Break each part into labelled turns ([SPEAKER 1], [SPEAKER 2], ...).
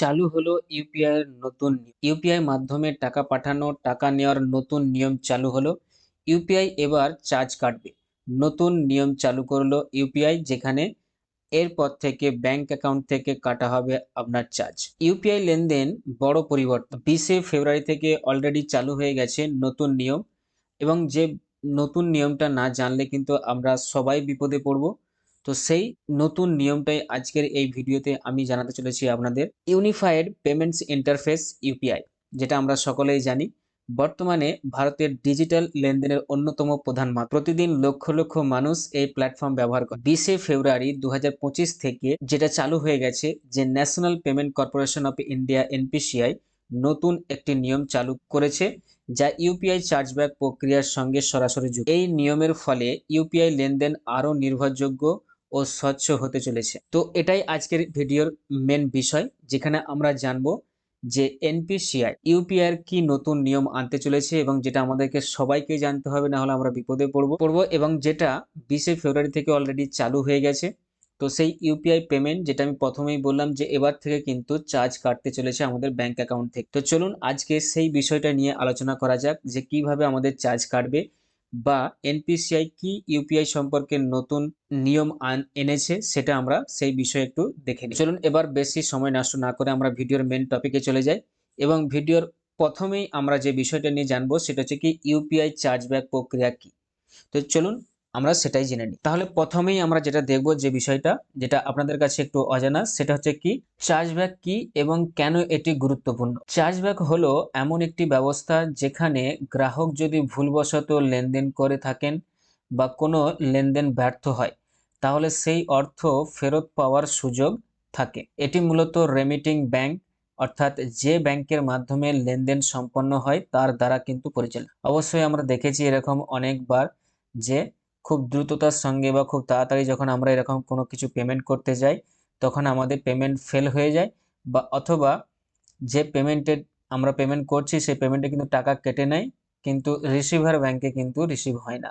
[SPEAKER 1] চালু হলো ইউপিআই এর নতুন ইউপিআই মাধ্যমে টাকা পাঠানো, টাকা নেওয়ার নতুন নিয়ম চালু হলো। ইউপিআই এবার চার্জ কাটবে। নতুন নিয়ম চালু করল ইউপিআই, যেখানে এরপর থেকে ব্যাংক অ্যাকাউন্ট থেকে কাটা হবে আপনার চার্জ। ইউপিআই লেনদেন বড় পরিবর্তন। বিশে ফেব্রুয়ারি থেকে অলরেডি চালু হয়ে গেছে নতুন নিয়ম এবং যে নতুন নিয়মটা না জানলে কিন্তু আমরা সবাই বিপদে পড়ব। তো সেই নতুন নিয়মটাই আজকের এই ভিডিওতে আমি জানাতে চলেছি আপনাদের। ইউনিফাইড পেমেন্টস ইন্টারফেস ইউপিআই যেটা আমরা সকলেই জানি। বর্তমানে ভারতের ডিজিটাল লেনদেনের অন্যতম প্রধান মাধ্যম। প্রতিদিন লক্ষ লক্ষ মানুষ এই প্ল্যাটফর্ম ব্যবহার করে। বিশে ফেব্রুয়ারি দু হাজার পঁচিশ থেকে যেটা চালু হয়ে গেছে, যে National Payment Corporation of India NPCI নতুন একটি নিয়ম চালু করেছে, যা ইউপিআই চার্জব্যাক প্রক্রিয়ার সঙ্গে সরাসরি যুক্ত। এই নিয়মের ফলে ইউপিআই লেনদেন আরও নির্ভরযোগ্য ও স্বচ্ছ হতে চলেছে। তো এটাই আজকের ভিডিওর মেন বিষয়, যেখানে আমরা জানব যে এনপিসিআই ইউপিআই এর কি নতুন নিয়ম আনতে চলেছে এবং যেটা আমাদেরকে সবাইকে জানতে হবে, না হলে আমরা বিপদে পড়ব। পড়ব এবং যেটা বিশে ফেব্রুয়ারি থেকে অলরেডি চালু হয়ে গেছে। তো সেই ইউপিআই পেমেন্ট যেটা আমি প্রথমেই বললাম যে এবার থেকে কিন্তু চার্জ কাটতে চলেছে আমাদের ব্যাংক অ্যাকাউন্ট থেকে। তো চলুন আজকে সেই বিষয়টা নিয়ে আলোচনা করা যাক যে কীভাবে আমাদের চার্জ কাটবে। বা এনপিসিআই কি ইউপিআই সম্পর্কে নতুন নিয়ম এনেছে সেটা আমরা সেই বিষয়ে একটু দেখে নিই। চলুন এবার বেশি সময় নষ্ট না করে আমরা ভিডিওর মেন টপিকে চলে যাই এবং ভিডিওর প্রথমেই আমরা যে বিষয়টা নিয়ে জানব সেটা হচ্ছে কি ইউপিআই চার্জব্যাক প্রক্রিয়া কি? তো চলুন আমরা সেটাই জেনে নিই। তাহলে প্রথমেই আমরা যেটা দেখব যে বিষয়টা, যেটা আপনাদের কাছে একটু অজানা, সেটা হচ্ছে কি চার্জব্যাক কি এবং কেন এটি গুরুত্বপূর্ণ? চার্জব্যাক হলো এমন একটি ব্যবস্থা যেখানে গ্রাহক যদি ভুলবশত লেনদেন করে থাকেন বা কোনো লেনদেন ব্যর্থ হয়, তাহলে সেই অর্থ ফেরত পাওয়ার সুযোগ থাকে। এটি মূলত রেমিটিং ব্যাংক অর্থাৎ যে ব্যাংকের মাধ্যমে লেনদেন সম্পন্ন হয়, তার দ্বারা কিন্তু পরিচালিত। অবশ্যই আমরা দেখেছি এরকম অনেকবার যে খুব দ্রুততার সঙ্গে বা খুব তাড়াতাড়ি যখন আমরা এরকম কোনো কিছু পেমেন্ট করতে যাই, তখন আমাদের পেমেন্ট ফেল হয়ে যায় বা অথবা যে পেমেন্টের আমরা পেমেন্ট করছি সেই পেমেন্টে কিন্তু টাকা কেটে নেয়, কিন্তু রিসিভার ব্যাংকে কিন্তু রিসিভ হয় না।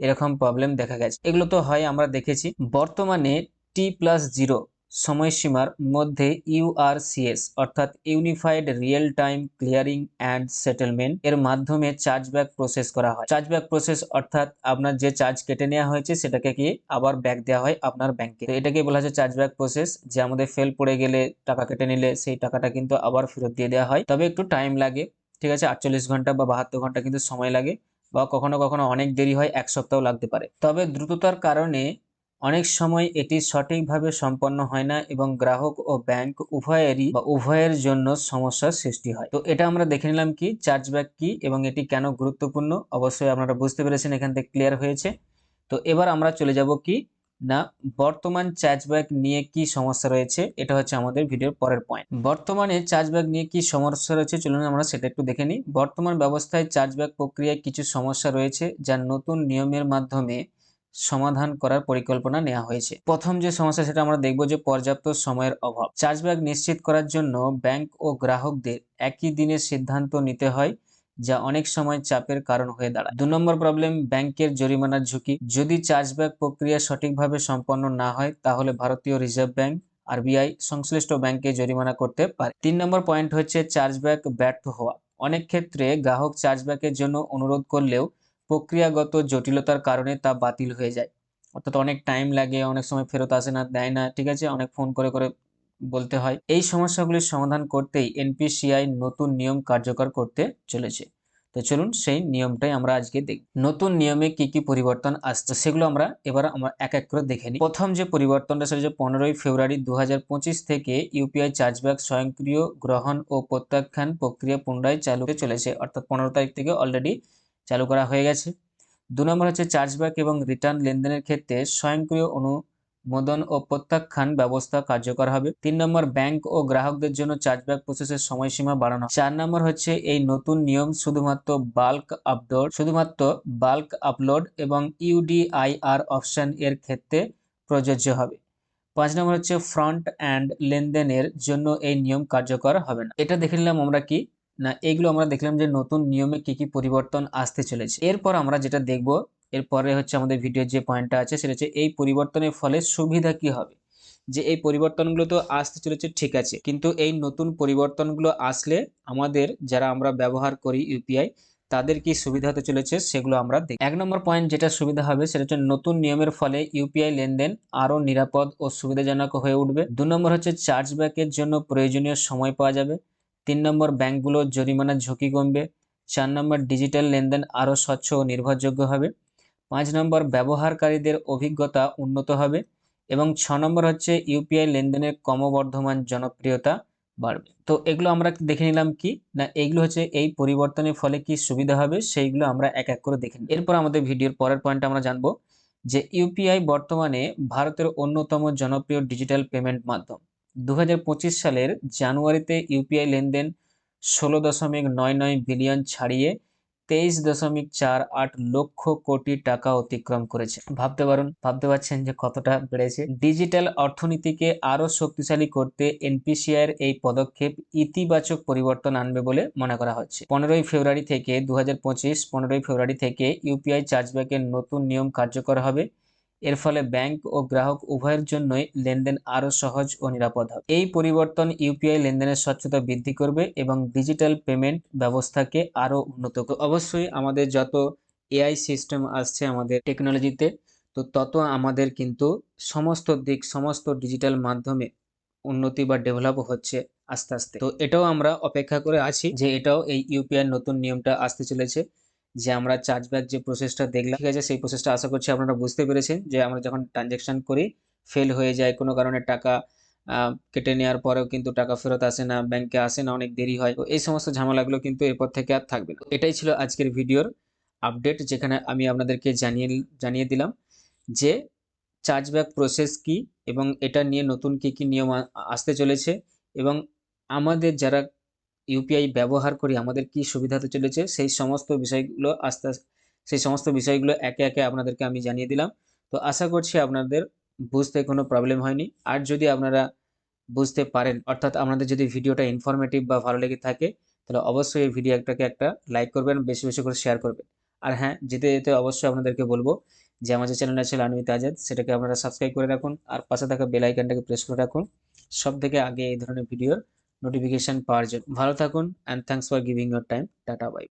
[SPEAKER 1] এরকম প্রবলেম দেখা গেছে। এগুলো তো হয়, আমরা দেখেছি। বর্তমানে টি প্লাস জিরো সময়সীমার মধ্যে ইউআরসিএস অর্থাৎ unified real time clearing and settlement এর মাধ্যমে চার্জব্যাক প্রসেস করা হয়। চার্জব্যাক প্রসেস অর্থাৎ আপনার যে চার্জ কেটে নেওয়া হয়েছে, সেটাকে কি আবার ব্যাক দেওয়া হয় আপনার ব্যাংকে এটাকে বলা হচ্ছে চার্জব্যাক প্রসেস যে আমাদের ফেল পড়ে গেলে, টাকা কেটে নিলে, সেই টাকাটা কিন্তু আবার ফেরত দিয়ে দেওয়া হয়। তবে একটু টাইম লাগে, ঠিক আছে? আটচল্লিশ ঘণ্টা বা বাহাত্তর ঘণ্টা কিন্তু সময় লাগে, বা কখনো কখনো অনেক দেরি হয়, এক সপ্তাহ লাগতে পারে। তবে দ্রুততার কারণে অনেক সময় এটি সঠিকভাবে সম্পন্ন হয় না এবং গ্রাহক ও ব্যাংক উভয়েরই বা উভয়ের জন্য সমস্যার সৃষ্টি হয়। তো এটা আমরা দেখে নিলাম কি, চার্জব্যাক কি এবং এটি কেন গুরুত্বপূর্ণ? অবশ্যই আপনারা বুঝতে পেরেছেন, এখান থেকে ক্লিয়ার হয়েছে। তো এবার আমরা চলে যাব কি, না, বর্তমান চার্জব্যাক নিয়ে কি সমস্যা রয়েছে? এটা হচ্ছে আমাদের ভিডিওর পরের পয়েন্ট বর্তমানে চার্জব্যাক নিয়ে কি সমস্যা রয়েছে? চলুন আমরা সেটা একটু দেখে নিই। বর্তমান ব্যবস্থায় চার্জব্যাক প্রক্রিয়ায় কিছু সমস্যা রয়েছে যা নতুন নিয়মের মাধ্যমে সমাধান করার পরিকল্পনা নেওয়া হয়েছে। প্রথম যে সমস্যা, সেটা আমরা দেখব যে পর্যাপ্ত সময়ের অভাব। চার্জব্যাক নিশ্চিত করার জন্য ব্যাংক ও গ্রাহকদের একই দিনে সিদ্ধান্ত নিতে হয়, যা অনেক সময় চাপের কারণ হয়ে দাঁড়ায়। দু নম্বর প্রবলেম, ব্যাংকের জরিমানার ঝুঁকি। যদি চার্জব্যাক প্রক্রিয়া সঠিকভাবে সম্পন্ন না হয়, তাহলে ভারতীয় রিজার্ভ ব্যাংক, আরবিআই সংশ্লিষ্ট ব্যাংকে জরিমানা করতে পারে। তিন নম্বর পয়েন্ট হচ্ছে চার্জব্যাক ব্যর্থ হওয়া। অনেক ক্ষেত্রে গ্রাহক চার্জব্যাকের জন্য অনুরোধ করলেও প্রক্রিয়াগত জটিলতার কারণে তা বাতিল হয়ে যায়। অর্থাৎ অনেক টাইম লাগে, অনেক সময় ফেরত আসে না, দেয় না, ঠিক আছে? অনেক ফোন করে করে বলতে হয়। এই সমস্যাগুলির সমাধান করতেই এনপিসিআই নতুন নিয়ম কার্যকর করতে চলেছে। তো চলুন সেই নিয়মটাই আমরা আজকে দেখি। নতুন নিয়মে কি কি পরিবর্তন আসছে সেগুলো আমরা এবার আমরা এক এক করে দেখে নিই। প্রথম যে পরিবর্তনটা সেটা হচ্ছে পনেরোই ফেব্রুয়ারি দু হাজার পঁচিশ থেকে ইউপিআই চার্জব্যাক স্বয়ংক্রিয় গ্রহণ ও প্রত্যাখ্যান প্রক্রিয়া পুনরায় চালু হতে চলেছে। অর্থাৎ পনেরো তারিখ থেকে অলরেডি চালু করা হয়ে গেছে। দু নম্বর হচ্ছে চার্জব্যাক এবং রিটার্ন লেনদেনের ক্ষেত্রে স্বয়ংক্রিয় অনুমোদন ও প্রত্যাখ্যান ব্যবস্থা কার্যকর হবে। তিন নম্বর ব্যাংক ও গ্রাহকদের জন্য চার্জব্যাক প্রসেসের সময়সীমা বাড়ানো চার নম্বর হচ্ছে এই নতুন নিয়ম শুধুমাত্র বাল্ক আপলোড শুধুমাত্র বাল্ক আপলোড এবং ইউডিআইআর অপশন এর ক্ষেত্রে প্রযোজ্য হবে। পাঁচ নম্বর হচ্ছে ফ্রন্ট অ্যান্ড লেনদেনের জন্য এই নিয়ম কার্যকর হবে না। এটা দেখে নিলাম আমরা কি না এইগুলো আমরা দেখলাম যে নতুন নিয়মে কি কি পরিবর্তন আসতে চলেছে। এরপর আমরা যেটা দেখব, এরপরে হচ্ছে আমাদের ভিডিওর যে পয়েন্টটা আছে, সেটা হচ্ছে এই পরিবর্তনের ফলে সুবিধা কি হবে? যে এই পরিবর্তনগুলো তো আসতে চলেছে, ঠিক আছে। কিন্তু এই নতুন পরিবর্তনগুলো আসলে আমাদের যারা আমরা ব্যবহার করি ইউপিআই তাদের কি সুবিধা হতে চলেছে, সেগুলো আমরা দেখি এক নম্বর পয়েন্ট যেটা সুবিধা হবে, সেটা হচ্ছে নতুন নিয়মের ফলে ইউপিআই লেনদেন আরও নিরাপদ ও সুবিধাজনক হয়ে উঠবে। দু নম্বর হচ্ছে চার্জব্যাকের জন্য প্রয়োজনীয় সময় পাওয়া যাবে। তিন নম্বর ব্যাংকগুলোর জরিমানার ঝুঁকি কমবে। চার নম্বর ডিজিটাল লেনদেন আরও স্বচ্ছ ও নির্ভরযোগ্য হবে। পাঁচ নম্বর ব্যবহারকারীদের অভিজ্ঞতা উন্নত হবে এবং ছ নম্বর হচ্ছে ইউপিআই লেনদেনের ক্রমবর্ধমান জনপ্রিয়তা বাড়বে। তো এগুলো আমরা দেখে নিলাম কি? না এইগুলো হচ্ছে এই পরিবর্তনের ফলে কি সুবিধা হবে সেইগুলো আমরা এক এক করে দেখে এরপর আমাদের ভিডিওর পরের পয়েন্ট আমরা জানব যে ইউপিআই বর্তমানে ভারতের অন্যতম জনপ্রিয় ডিজিটাল পেমেন্ট মাধ্যম। দু হাজার পঁচিশ সালের জানুয়ারিতে ইউপিআই লেনদেন ষোলো দশমিক নয় নয় বিলিয়ন ছাড়িয়ে তেইশ দশমিক চার আট লক্ষ কোটি টাকা অতিক্রম করেছে। ভাবতে পারুন, ভাবতে পারছেন যে কতটা বেড়েছে? ডিজিটাল অর্থনীতিকে আরও শক্তিশালী করতে এনপিসিআই এর এই পদক্ষেপ ইতিবাচক পরিবর্তন আনবে বলে মনে করা হচ্ছে। পনেরোই ফেব্রুয়ারি থেকে দু হাজার পঁচিশ পনেরোই ফেব্রুয়ারি থেকে ইউপিআই চার্জব্যাকের নতুন নিয়ম কার্যকর হবে। এর ফলে ব্যাংক ও গ্রাহক উভয়ের জন্যই লেনদেন আরও সহজ ও নিরাপদ হবে। এই পরিবর্তন ইউপিআই লেনদেনের স্বচ্ছতা বৃদ্ধি করবে এবং ডিজিটাল পেমেন্ট ব্যবস্থাকে আরও উন্নত করবে। অবশ্যই আমাদের যত এআই সিস্টেম আসছে আমাদের টেকনোলজিতে, তো তত আমাদের কিন্তু সমস্ত দিক, সমস্ত ডিজিটাল মাধ্যমে উন্নতি বা ডেভেলপ হচ্ছে আস্তে আস্তে। তো এটাও আমরা অপেক্ষা করে আছি যে এটাও এই ইউপিআই নতুন নিয়মটা আসতে চলেছে। যে আমরা চার্জব্যাক যে প্রসেসটা দেখলাম, ঠিক আছে? সেই প্রসেসটা আশা করছি আপনারা বুঝতে পেরেছেন যে আমরা যখন ট্রানজ্যাকশন করি ফেল হয়ে যায়, কোনো কারণে টাকা কেটে নেওয়ার পরেও কিন্তু টাকা ফেরত আসে না ব্যাংকে আসে না, অনেক দেরি হয়। তো এই সমস্ত ঝামেলাগুলো কিন্তু এরপর থেকে আর থাকবে না। এটাই ছিল আজকের ভিডিওর আপডেট যেখানে আমি আপনাদেরকে জানিয়ে জানিয়ে দিলাম যে চার্জব্যাক প্রসেস কি এবং এটা নিয়ে নতুন কি কি নিয়ম আসতে চলেছে এবং আমাদের যারা ইউপিআই ব্যবহার করি আমাদের কি সুবিধা হতে চলেছে, সেই সমস্ত বিষয়গুলো আস্তে সেই সমস্ত বিষয়গুলো একে একে আপনাদেরকে আমি জানিয়ে দিলাম। তো আশা করছি আপনাদের বুঝতে কোনো প্রবলেম হয়নি। আর যদি আপনারা বুঝতে পারেন, অর্থাৎ আপনাদের যদি ভিডিওটা ইনফরমেটিভ বা ভালো লেগে থাকে, তাহলে অবশ্যই এই ভিডিওটাকে একটা লাইক করবেন, বেশি বেশি করে শেয়ার করবেন। আর হ্যাঁ যেতে যেতে অবশ্যই আপনাদেরকে বলব যে আমার যে চ্যানেল আছে লানবিত আজাদ সেটাকে আপনারা সাবস্ক্রাইব করে রাখুন। আর পাশে থাকা বেল আইকনটাকে প্রেস করে রাখুন। সব থেকে আগে এই ধরনের ভিডিওর নোটিফিকেশন পাওয়ার জন্য। ভালো থাকুন and thanks for giving your time tata bye